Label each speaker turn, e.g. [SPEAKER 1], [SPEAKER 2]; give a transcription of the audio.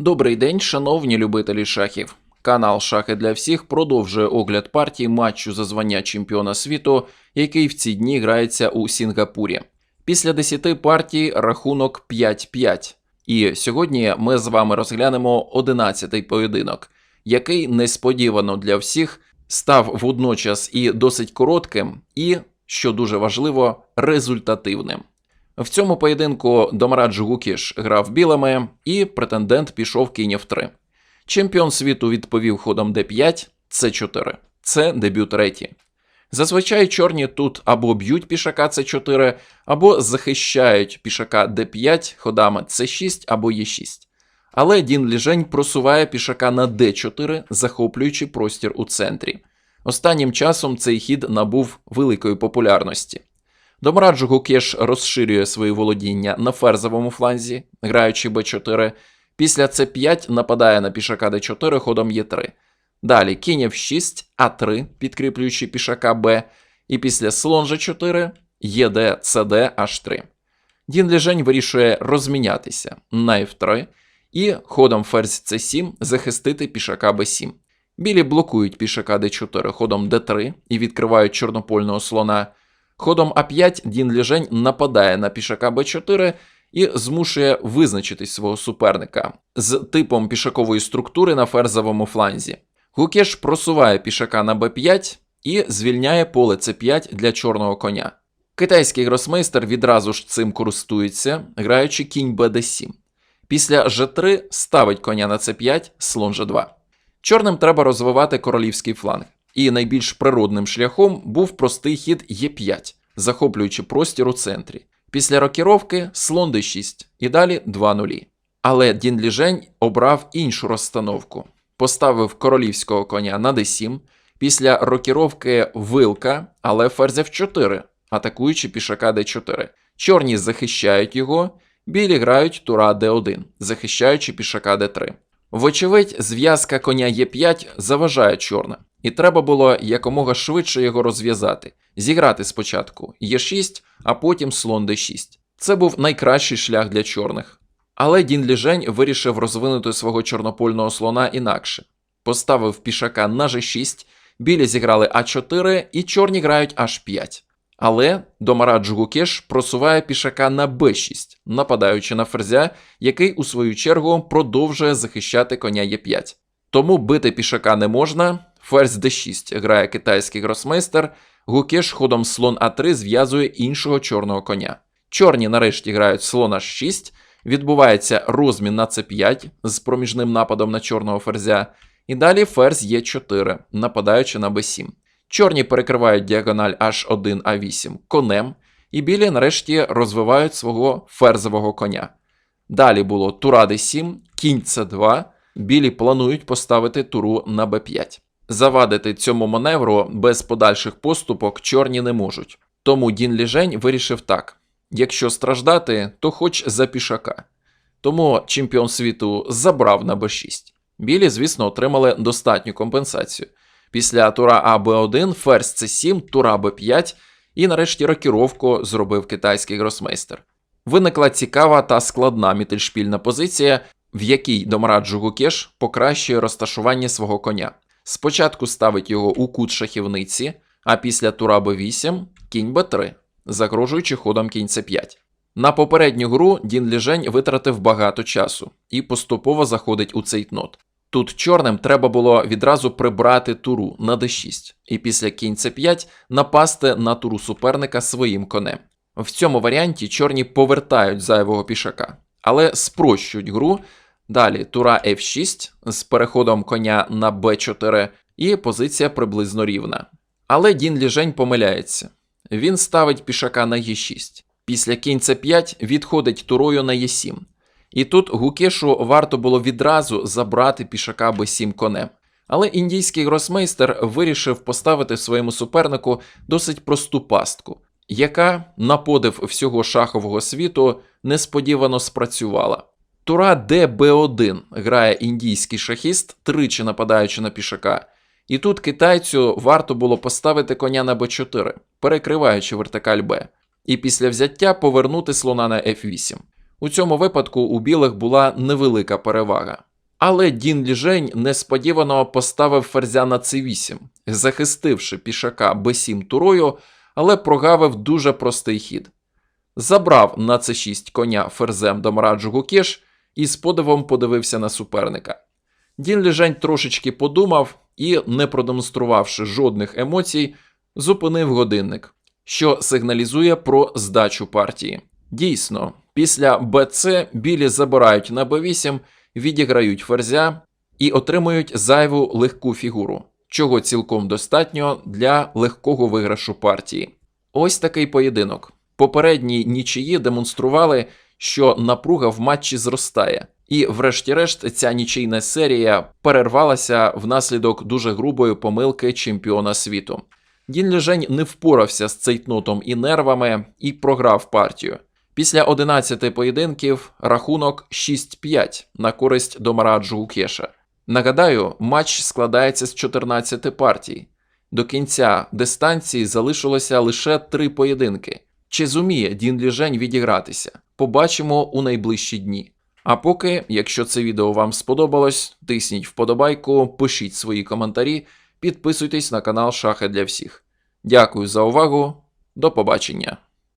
[SPEAKER 1] Добрий день, шановні любителі шахів. Канал Шахи для всіх продовжує огляд партії матчу за звання чемпіона світу, який в ці дні грається у Сінгапурі. Після 10 партій рахунок 5-5. І сьогодні ми з вами розглянемо 11-й поєдинок, який несподівано для всіх став водночас і досить коротким, і, що дуже важливо, результативним. В цьому поєдинку Домарадж Гукіш грав білими, і претендент пішов кінь f3. Чемпіон світу відповів ходом d5, c4. Це дебют реті. Зазвичай чорні тут або б'ють пішака c4, або захищають пішака d5 ходами c6 або e6. Але Дін Ліжень просуває пішака на d4, захоплюючи простір у центрі. Останнім часом цей хід набув великої популярності. Домраджу Гукеш розширює свої володіння на ферзовому фланзі, граючи b4. Після c5 нападає на пішака d4 ходом e3. Далі кінь f6, а3, підкріплюючи пішака b. І після слон g4, єд, cd, h3. Дін Ліжень вирішує розмінятися на f3 і ходом ферзь c7 захистити пішака b7. Білі блокують пішака d4 ходом d3 і відкривають чорнопольного слона. Ходом А5 Дін Ліжень нападає на пішака Б4 і змушує визначитись свого суперника з типом пішакової структури на ферзовому фланзі. Гукеш просуває пішака на Б5 і звільняє поле С5 для чорного коня. Китайський гросмейстер відразу ж цим користується, граючи кінь БД7. Після Ж3 ставить коня на С5, слон Ж2. Чорним треба розвивати королівський фланг. І найбільш природним шляхом був простий хід Е5, захоплюючи простір у центрі. Після рокіровки слон d6 і далі 2 нулі. Але Дін Ліжень обрав іншу розстановку. Поставив королівського коня на d7, після рокіровки вилка, але ферзь f4, атакуючи пішака d4. Чорні захищають його, білі грають тура d1, захищаючи пішака d3. Вочевидь, зв'язка коня Е5 заважає чорним, і треба було якомога швидше його розв'язати, зіграти спочатку Е6, а потім слон d6. Це був найкращий шлях для чорних. Але Дін Ліжень вирішив розвинути свого чорнопольного слона інакше. Поставив пішака на g6, білі зіграли А4 і чорні грають H5. Але Домарадж Гукеш просуває пішака на b6, нападаючи на ферзя, який у свою чергу продовжує захищати коня Е5. Тому бити пішака не можна. Ферзь d6 грає китайський гросмейстер, Гукеш ходом слон А3 зв'язує іншого чорного коня. Чорні нарешті грають слон H6, відбувається розмін на c5 з проміжним нападом на чорного ферзя, і далі ферзь Е4, нападаючи на b7. Чорні перекривають діагональ H1 А8 конем, і білі нарешті розвивають свого ферзового коня. Далі було тура d7, кінь c2, білі планують поставити туру на b5. Завадити цьому маневру без подальших поступок чорні не можуть. Тому Дін Ліжень вирішив так: якщо страждати, то хоч за пішака. Тому чемпіон світу забрав на b6. Білі, звісно, отримали достатню компенсацію. Після тура А Б1, ферзь С7, тура Б5 і нарешті рокіровку зробив китайський гросмейстер. Виникла цікава та складна мітельшпільна позиція, в якій Домраджу Гукеш покращує розташування свого коня. Спочатку ставить його у кут шахівниці, а після тура Б8 кінь Б3, загрожуючи ходом кінь С5. На попередню гру Дін Ліжень витратив багато часу і поступово заходить у цейтнот. Тут чорним треба було відразу прибрати туру на d6, і після кінь c5 напасти на туру суперника своїм конем. В цьому варіанті чорні повертають зайвого пішака, але спрощують гру. Далі тура f6 з переходом коня на b4, і позиція приблизно рівна. Але Дін Ліжень помиляється. Він ставить пішака на e6. Після кінь c5 відходить турою на e7. І тут Гукешу варто було відразу забрати пішака b7 конем. Але індійський гросмейстер вирішив поставити своєму супернику досить просту пастку, яка, на подив всього шахового світу, несподівано спрацювала. Тура ДБ1 грає індійський шахіст, тричі нападаючи на пішака. І тут китайцю варто було поставити коня на Б4, перекриваючи вертикаль Б, і після взяття повернути слона на F8. У цьому випадку у білих була невелика перевага. Але Дін Ліжень несподівано поставив ферзя на c8, захистивши пішака b7 турою, але прогавив дуже простий хід. Забрав на c6 коня ферзем до Мараджу Гукеш і з подивом подивився на суперника. Дін Ліжень трошечки подумав і, не продемонструвавши жодних емоцій, зупинив годинник, що сигналізує про здачу партії. Дійсно, після БЦ білі забирають на Б8, відіграють ферзя і отримують зайву легку фігуру, чого цілком достатньо для легкого виграшу партії. Ось такий поєдинок. Попередні нічиї демонстрували, що напруга в матчі зростає, і, врешті-решт, ця нічийна серія перервалася внаслідок дуже грубої помилки чемпіона світу. Дін Лежень не впорався з цейтнотом і нервами і програв партію. Після 11 поєдинків рахунок 6-5 на користь Домараджу Гукеша. Нагадаю, матч складається з 14 партій. До кінця дистанції залишилося лише три поєдинки. Чи зуміє Дін Ліжень відігратися? Побачимо у найближчі дні. А поки, якщо це відео вам сподобалось, тисніть вподобайку, пишіть свої коментарі, підписуйтесь на канал Шахи для всіх. Дякую за увагу, до побачення!